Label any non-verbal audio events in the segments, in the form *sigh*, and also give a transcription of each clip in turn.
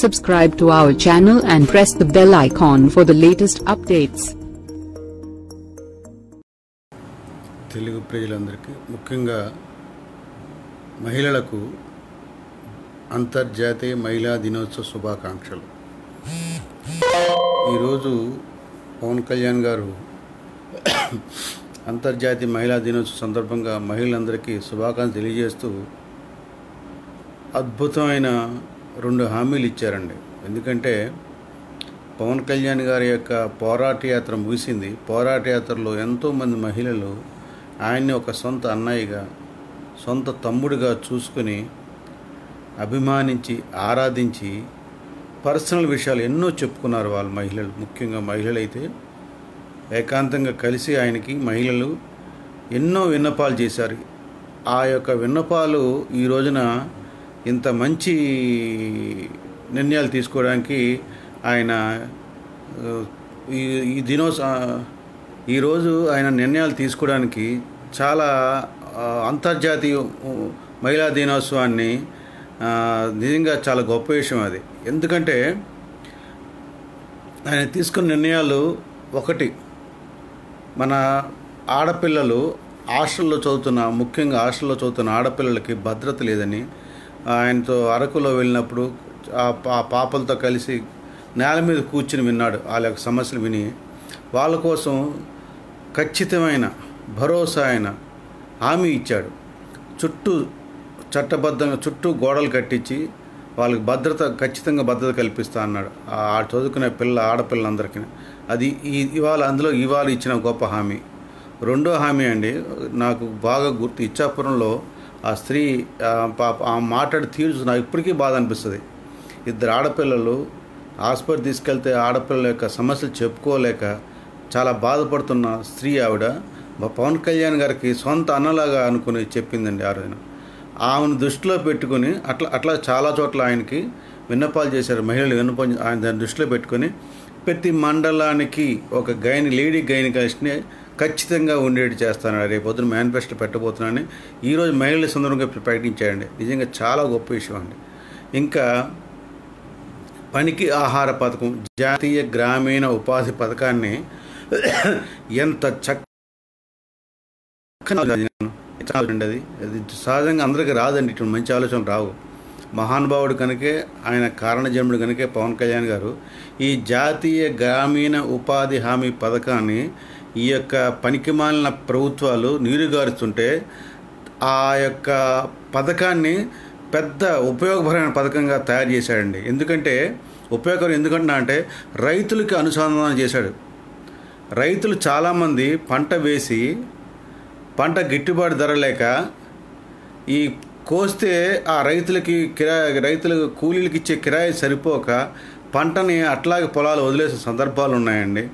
subscribe to our channel and press the bell icon for the latest updates. Telugu ప్రజలందరికీ ముఖ్యంగా మహిళలకు అంతర్జాతీయ మహిళా దినోత్సవ శుభాకాంక్షలు ఈరోజు పవన్ కళ్యాణ్ గారు అంతర్జాతీయ మహిళా దినోత్సవ సందర్భంగా మహిళలందరికీ శుభాకాంక్షలు తెలియజేస్తూ అద్భుతమైన రెండు హామీలు ఇచ్చారండి. ఎందుకంటే పవన్ కళ్యాణ్ గారి యొక్క పోరాట యాత్ర ముగిసింది. పోరాట యాత్రలో ఎంతోమంది మహిళలు ఆయన్ని ఒక సొంత అన్నయ్యగా సొంత తమ్ముడిగా చూసుకుని అభిమానించి ఆరాధించి పర్సనల్ విషయాలు ఎన్నో చెప్పుకున్నారు వాళ్ళు మహిళలు. ముఖ్యంగా మహిళలైతే ఏకాంతంగా కలిసి ఆయనకి మహిళలు ఎన్నో విన్నపాలు చేశారు. ఆ యొక్క విన్నపాలు ఈ రోజున ఇంత మంచి నిర్ణయాలు తీసుకోవడానికి ఆయన ఈ ఈ ఈరోజు ఆయన నిర్ణయాలు తీసుకోవడానికి చాలా అంతర్జాతీయ మహిళా దినోత్సవాన్ని నిజంగా చాలా గొప్ప విషయం అది. ఎందుకంటే ఆయన తీసుకున్న నిర్ణయాలు ఒకటి మన ఆడపిల్లలు హాస్టల్లో చదువుతున్న ముఖ్యంగా హాస్టల్లో చదువుతున్న ఆడపిల్లలకి భద్రత లేదని ఆయనతో అరకులో వెళ్ళినప్పుడు ఆ పా పాపలతో కలిసి నేల మీద కూర్చుని విన్నాడు. వాళ్ళ యొక్క సమస్యలు విని వాళ్ళ కోసం ఖచ్చితమైన భరోసా ఆయన హామీ ఇచ్చాడు. చుట్టూ చట్టబద్ధంగా చుట్టూ గోడలు కట్టించి వాళ్ళకి భద్రత ఖచ్చితంగా భద్రత కల్పిస్తా అన్నాడు. ఆ చదువుకునే పిల్ల ఆడపిల్లలందరికీ. అది ఈ ఇవాళ అందులో ఇవాళ ఇచ్చిన గొప్ప హామీ. రెండో హామీ అండి నాకు బాగా గుర్తు ఇచ్చాపురంలో ఆ స్త్రీ పాప ఆ మాట్లాడి తీర్చు నాకు ఇప్పటికీ బాధ అనిపిస్తుంది. ఇద్దరు ఆడపిల్లలు హాస్పిటల్ తీసుకెళ్తే ఆడపిల్లల యొక్క సమస్యలు చెప్పుకోలేక చాలా బాధపడుతున్న స్త్రీ ఆవిడ మా పవన్ కళ్యాణ్ గారికి సొంత అన్నలాగా అనుకుని చెప్పిందండి ఆ రోజున. ఆమెను దృష్టిలో పెట్టుకుని అట్లా అట్లా చాలా చోట్ల ఆయనకి విన్నపాలు చేశారు. మహిళలు విన్నపం ఆయన దాన్ని దృష్టిలో పెట్టుకొని ప్రతి మండలానికి ఒక గైని లేడీ గైనికాస్ట్ని ఖచ్చితంగా ఉండేటి చేస్తాను రేపు పొద్దున మేనిఫెస్టో పెట్టబోతున్నానని ఈరోజు మహిళల సందర్భంగా ప్రకటించాయండి నిజంగా చాలా గొప్ప విషయం అండి. ఇంకా పనికి ఆహార పథకం జాతీయ గ్రామీణ ఉపాధి పథకాన్ని ఎంత చక్కని అది అది సహజంగా అందరికీ రాదండి. ఇటు మంచి ఆలోచన రావు. మహానుభావుడు కనుకే ఆయన కారణజన్ముడు కనుకే పవన్ కళ్యాణ్ గారు ఈ జాతీయ గ్రామీణ ఉపాధి హామీ పథకాన్ని ఈ యొక్క పనికిమాలిన ప్రభుత్వాలు నీరుగారుస్తుంటే ఆ యొక్క పథకాన్ని పెద్ద ఉపయోగకరమైన పథకంగా తయారు చేశాడండి. ఎందుకంటే ఉపయోగకరం ఎందుకంటున్నా అంటే రైతులకి అనుసంధానం చేశాడు. రైతులు చాలామంది పంట వేసి పంట గిట్టుబాటు ధర లేక ఈ కోస్తే ఆ రైతులకి కిరా రైతులకు కూలీలకి ఇచ్చే కిరాయి సరిపోక పంటని అట్లాగే పొలాలు వదిలేసే సందర్భాలు ఉన్నాయండి.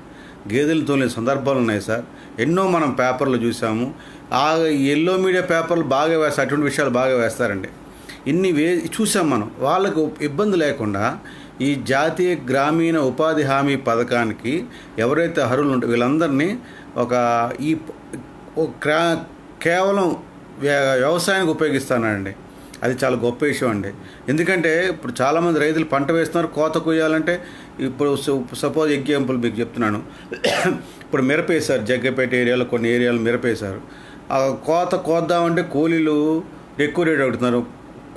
గేదెలు తోలిన సందర్భాలు ఉన్నాయి సార్. ఎన్నో మనం పేపర్లు చూసాము. ఆ ఎల్లో మీడియా పేపర్లు బాగా వేస్తారు అటువంటి విషయాలు బాగా వేస్తారండి. ఇన్ని వే చూసాం మనం. వాళ్ళకు ఇబ్బంది లేకుండా ఈ జాతీయ గ్రామీణ ఉపాధి హామీ పథకానికి ఎవరైతే అర్హులు ఉంటారో వీళ్ళందరినీ ఒక ఈ క్రా- కేవలం వ్యవసాయానికి ఉపయోగిస్తానండి అది చాలా గొప్ప విషయం అండి. ఎందుకంటే ఇప్పుడు చాలామంది రైతులు పంట వేస్తున్నారు కోత కొయ్యాలంటే ఇప్పుడు సపోజ్ ఎగ్జాంపుల్ మీకు చెప్తున్నాను. ఇప్పుడు మిరప వేశారు జగ్గపేట ఏరియాలో కొన్ని ఏరియాలు మిరప వేశారు. ఆ కోత కోద్దామంటే కూలీలు ఎక్కువ రేట్ అడుగుతున్నారు.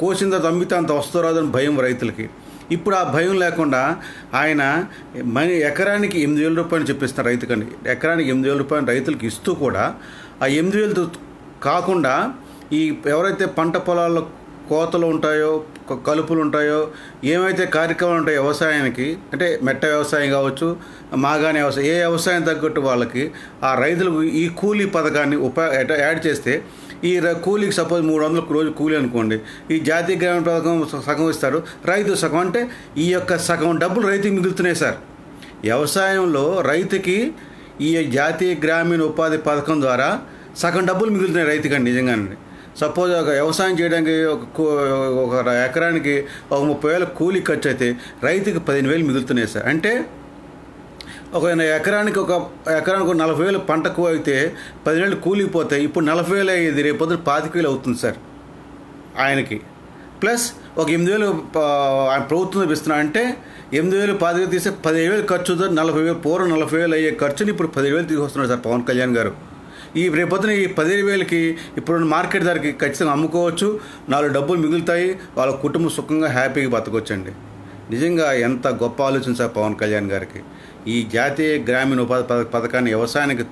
కోసిన తర్వాత అమ్మితే అంత వస్తుందో భయం రైతులకి. ఇప్పుడు ఆ భయం లేకుండా ఆయన మని ఎకరానికి ఎనిమిది వేల రూపాయలు చెప్పిస్తారు రైతుకండి. ఎకరానికి ఎనిమిది వేల రూపాయలు రైతులకు ఇస్తూ కూడా ఆ ఎనిమిది వేలతో కాకుండా ఈ ఎవరైతే పంట పొలాల్లో కోతలు ఉంటాయో కలుపులు ఉంటాయో ఏమైతే కార్యక్రమాలు ఉంటాయో వ్యవసాయానికి అంటే మెట్ట వ్యవసాయం కావచ్చు మాగాని వ్యవసాయం ఏ వ్యవసాయం తగ్గట్టు వాళ్ళకి ఆ రైతులకు ఈ కూలీ పథకాన్ని ఉపా యాడ్ చేస్తే ఈ కూలీకి సపోజ్ మూడు వందల రోజు కూలీ అనుకోండి ఈ జాతీయ గ్రామీణ పథకం సగం ఇస్తారు రైతు సగం అంటే ఈ యొక్క సగం డబ్బులు రైతుకి మిగులుతున్నాయి సార్. వ్యవసాయంలో రైతుకి ఈ జాతీయ గ్రామీణ ఉపాధి పథకం ద్వారా సగం డబ్బులు మిగులుతున్నాయి రైతుకండి నిజంగానండి. సపోజ్ ఒక వ్యవసాయం చేయడానికి ఒక కూ- ఒక ఎకరానికి ఒక ముప్పై వేల కూలీ ఖర్చు అయితే రైతుకి పదిహేను వేలు మిగులుతున్నాయి సార్. అంటే ఒక ఎకరానికి ఒక ఎకరానికి ఒక నలభై వేలు పంటకు అయితే పదివేలు కూలిపోతాయి ఇప్పుడు నలభై వేలు అయ్యేది రేపు పొద్దున పాతిక వేలు అవుతుంది సార్ ఆయనకి. ప్లస్ ఒక ఎనిమిది వేలు ఆయన ప్రభుత్వం ఇస్తున్నా అంటే ఎనిమిది వేలు పాతిక తీస్తే పదిహేను వేలు ఖర్చు నలభై వేలు పూర్వం నలభై వేలు అయ్యే ఖర్చుని ఇప్పుడు పదివేలు తీసుకొస్తున్నారు సార్ పవన్ కళ్యాణ్ గారు. ఈ రేపొద్దున ఈ పదిహేను వేలకి ఇప్పుడు మార్కెట్ ధరకి ఖచ్చితంగా అమ్ముకోవచ్చు. నాలుగు డబ్బులు మిగులుతాయి. వాళ్ళ కుటుంబం సుఖంగా హ్యాపీగా బతకొచ్చండి. నిజంగా ఎంత గొప్ప ఆలోచన సార్ పవన్ కళ్యాణ్ గారికి. ఈ జాతీయ గ్రామీణ ఉపాధి పథ పథకాన్ని వ్యవసాయానికి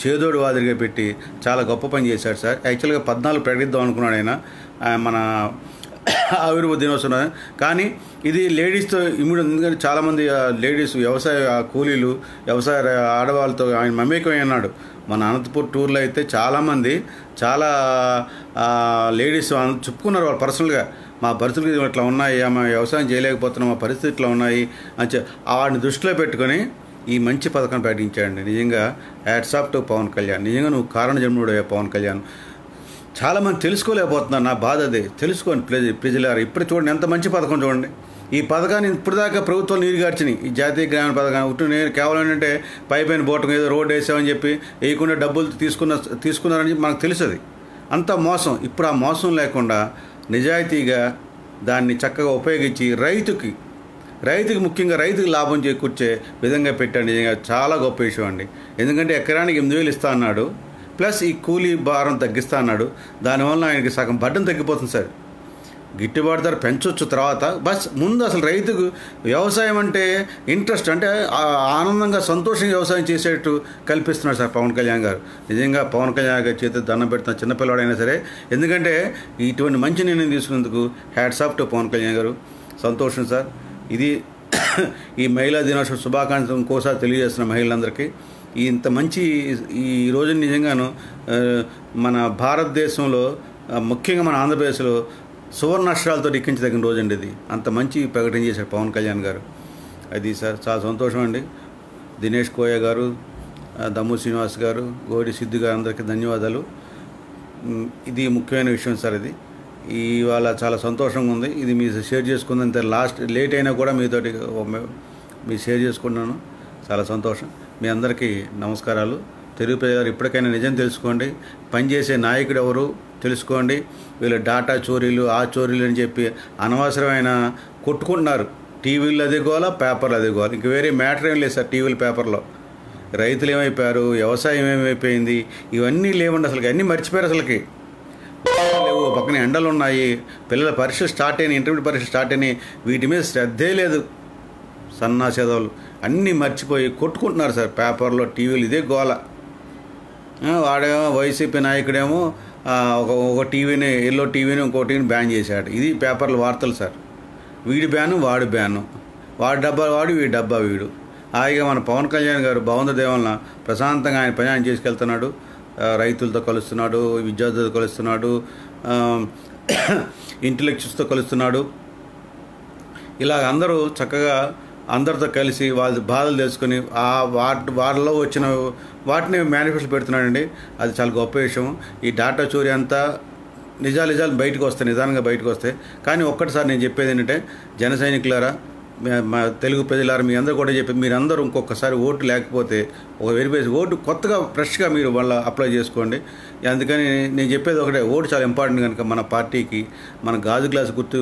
చేదోడు వాదిరిగా పెట్టి చాలా గొప్ప పని చేశాడు సార్. యాక్చువల్గా పద్నాలుగు ప్రకటిద్దాం అనుకున్నాడు ఆయన. మన ఆవిర్భ దినోత్సవం. కానీ ఇది లేడీస్తో ఇమ్యూడు ఎందుకంటే చాలామంది లేడీస్ వ్యవసాయ కూలీలు వ్యవసాయ ఆడవాళ్ళతో ఆయన మమేకమై అన్నాడు మన అనంతపూర్ టూర్లో అయితే చాలామంది చాలా లేడీస్ చెప్పుకున్నారు వాళ్ళు పర్సనల్గా. మా పరిస్థితులు ఇట్లా ఉన్నాయి మా వ్యవసాయం చేయలేకపోతున్నాం మా పరిస్థితి ఇట్లా ఉన్నాయి అని చె- వాడిని దృష్టిలో పెట్టుకొని ఈ మంచి పథకం ప్రకటించాడండి. నిజంగా యాడ్సాప్ టు పవన్ కళ్యాణ్. నిజంగా నువ్వు కారణ జన్ముడు పవన్ కళ్యాణ్. చాలామంది తెలుసుకోలేకపోతున్నారు నా బాధ అదే. తెలుసుకోండి ప్రజ ప్రజలారు ఇప్పుడు చూడండి ఎంత మంచి పథకం చూడండి. ఈ పథకాన్ని ఇప్పటిదాకా ప్రభుత్వం నీరుగార్చినాయి ఈ జాతీయ గ్రామీణ పథకాన్ని ఉట్టు నేను కేవలం ఏంటంటే పైపైన బోటం ఏదో రోడ్డు వేసామని చెప్పి వేయకుండా డబ్బులు తీసుకున్న తీసుకున్నారని మనకు తెలుస్తుంది అంత మోసం. ఇప్పుడు ఆ మోసం లేకుండా నిజాయితీగా దాన్ని చక్కగా ఉపయోగించి రైతుకి రైతుకి ముఖ్యంగా రైతుకి లాభం చేకూర్చే విధంగా పెట్టండి. నిజంగా చాలా గొప్ప విషయం అండి. ఎందుకంటే ఎకరానికి ఎనిమిది వేలు ఇస్తా అన్నాడు. ప్లస్ ఈ కూలీ భారం తగ్గిస్తా అన్నాడు. దానివల్ల ఆయనకి సగం బడ్డం తగ్గిపోతుంది సార్. గిట్టుబాటు ధర పెంచవచ్చు తర్వాత. బస్ ముందు అసలు రైతుకు వ్యవసాయం అంటే ఇంట్రెస్ట్ అంటే ఆనందంగా సంతోషంగా వ్యవసాయం చేసేట్టు కల్పిస్తున్నారు సార్ పవన్ కళ్యాణ్ గారు. నిజంగా పవన్ కళ్యాణ్ గారి చేతి దండం పెడుతున్న చిన్నపిల్లవాడైనా సరే ఎందుకంటే ఇటువంటి మంచి నిర్ణయం తీసుకునేందుకు hats off to Pawan Kalyan garu. సంతోషం సార్. ఇది ఈ మహిళా దినోత్సవ శుభాకాంక్షలు ఇంకోసారి తెలియజేస్తున్న మహిళలందరికీ. ఇంత మంచి ఈ రోజు నిజంగాను మన భారతదేశంలో ముఖ్యంగా మన ఆంధ్రప్రదేశ్లో సువర్ణాక్షరాలతో ఎక్కించదగిన రోజు అండి ఇది. అంత మంచి ప్రకటన చేశారు పవన్ కళ్యాణ్ గారు. అది సార్ చాలా సంతోషం అండి. దినేష్ కోయ గారు దమ్ము శ్రీనివాస్ గారు గోడి సిద్ధు గారు అందరికీ ధన్యవాదాలు. ఇది ముఖ్యమైన విషయం సార్ ఇది. ఇవాళ చాలా సంతోషంగా ఉంది. ఇది మీ షేర్ చేసుకుందంత లాస్ట్ లేట్ అయినా కూడా మీతోటి మీ షేర్ చేసుకున్నాను. చాలా సంతోషం. మీ అందరికీ నమస్కారాలు. తెలుగు ప్రజలు ఇప్పటికైనా నిజం తెలుసుకోండి. పనిచేసే నాయకుడు ఎవరు? తెలుసుకోండి. వీళ్ళు డాటా చోరీలు ఆ చోరీలు అని చెప్పి అనవసరమైన కొట్టుకుంటున్నారు. టీవీలు అది గోల పేపర్లు అది గోల. ఇంక వేరే మ్యాటర్ ఏం లేదు సార్ టీవీలు పేపర్లో. రైతులు ఏమైపోయారు వ్యవసాయం ఏమైపోయింది ఇవన్నీ లేవండి అసలు అన్నీ మర్చిపోయారు అసలుకి. లేవు పక్కన ఎండలు ఉన్నాయి పిల్లల పరీక్ష స్టార్ట్ అయినాయి ఇంటర్మీడియట్ పరీక్షలు స్టార్ట్ అయినాయి. వీటి మీద శ్రద్ధే లేదు. సన్నాసేదవులు అన్నీ మర్చిపోయి కొట్టుకుంటున్నారు సార్ పేపర్లో టీవీలు ఇదే గోల. వాడేమో వైసీపీ నాయకుడేమో ఒక ఒక టీవీని ఎల్లో టీవీని ఇంకో టీవీని బ్యాన్ చేశాడు. ఇది పేపర్ల వార్తలు సార్. వీడి బ్యాను వాడి బ్యాను వాడి డబ్బా వాడు వీడి డబ్బా వీడు. హాయిగా మన పవన్ కళ్యాణ్ గారు భవంత దేవలన ప్రశాంతంగా ఆయన పని ఆయన చేసుకెళ్తున్నాడు రైతులతో కలుస్తున్నాడు విద్యార్థులతో కలుస్తున్నాడు ఇంటలెక్చువల్స్తో *coughs* కలుస్తున్నాడు. ఇలాగ అందరూ చక్కగా అందరితో కలిసి వాళ్ళ బాధలు తెలుసుకొని ఆ వాటి వాళ్ళలో వచ్చిన వాటిని మేనిఫెస్టో పెడుతున్నాడండి. అది చాలా గొప్ప విషయం. ఈ డాటా చోరీ అంతా నిజాలు నిజాలు బయటకు వస్తాయి నిదానంగా బయటకు వస్తాయి. కానీ ఒక్కటిసారి నేను చెప్పేది ఏంటంటే జన సైనికులారా మా తెలుగు ప్రజలారా మీ అందరూ కూడా చెప్పి మీరందరూ ఇంకొకసారి ఓటు లేకపోతే ఒక వెరిఫై ఓటు కొత్తగా ఫ్రెష్గా మీరు వాళ్ళ అప్లై చేసుకోండి. అందుకని నేను చెప్పేది ఒకటే ఓటు చాలా ఇంపార్టెంట్ కనుక మన పార్టీకి మన గాజు గ్లాస్ గుర్తు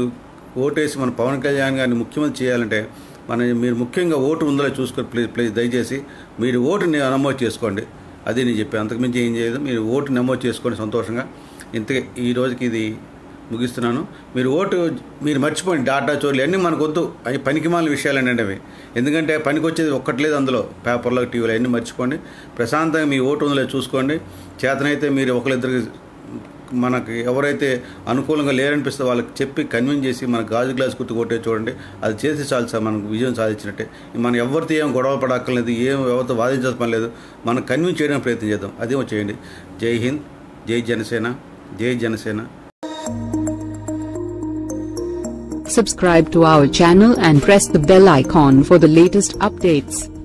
ఓటేసి మన పవన్ కళ్యాణ్ గారిని ముఖ్యమంత్రి చేయాలంటే మన మీరు ముఖ్యంగా ఓటు ఉందో చూసుకొని ప్లీజ్ ప్లీజ్ దయచేసి మీరు ఓటుని నమోదు చేసుకోండి. అది నేను చెప్పాను. అంతకుమించి ఏం చేయదు. మీరు ఓటు నమోదు చేసుకోండి సంతోషంగా ఇంతకే ఈ రోజుకి ఇది ముగిస్తున్నాను. మీరు ఓటు మీరు మర్చిపోండి. డాటా చోర్లు అన్నీ మనకొద్దు వద్దు. అవి పనికిమాల విషయాలండి అవి. ఎందుకంటే పనికి వచ్చేది ఒక్కట్లేదు అందులో. పేపర్లో టీవీలో అన్నీ మర్చిపోండి. ప్రశాంతంగా మీ ఓటు ఉందో చూసుకోండి. చేతనైతే మీరు ఒకరిద్దరికి మనకి ఎవరైతే అనుకూలంగా లేరనిపిస్తే వాళ్ళకి చెప్పి కన్విన్స్ చేసి మన గాజు గ్లాస్ గుర్తు కొట్టే చూడండి. అది చేసి చాలు సార్ మనకు విజయం సాధించినట్టే. మనం ఎవరితో ఏం గొడవ పడక్కర్లేదు ఏం ఎవరితో వాదించాల్సిన పని లేదు. మనం కన్విన్స్ చేయడానికి ప్రయత్నం చేద్దాం. అదేమో చేయండి. జై హింద్ జై జనసేన జై Janasena. Subscribe to our channel and press the bell icon for the latest updates.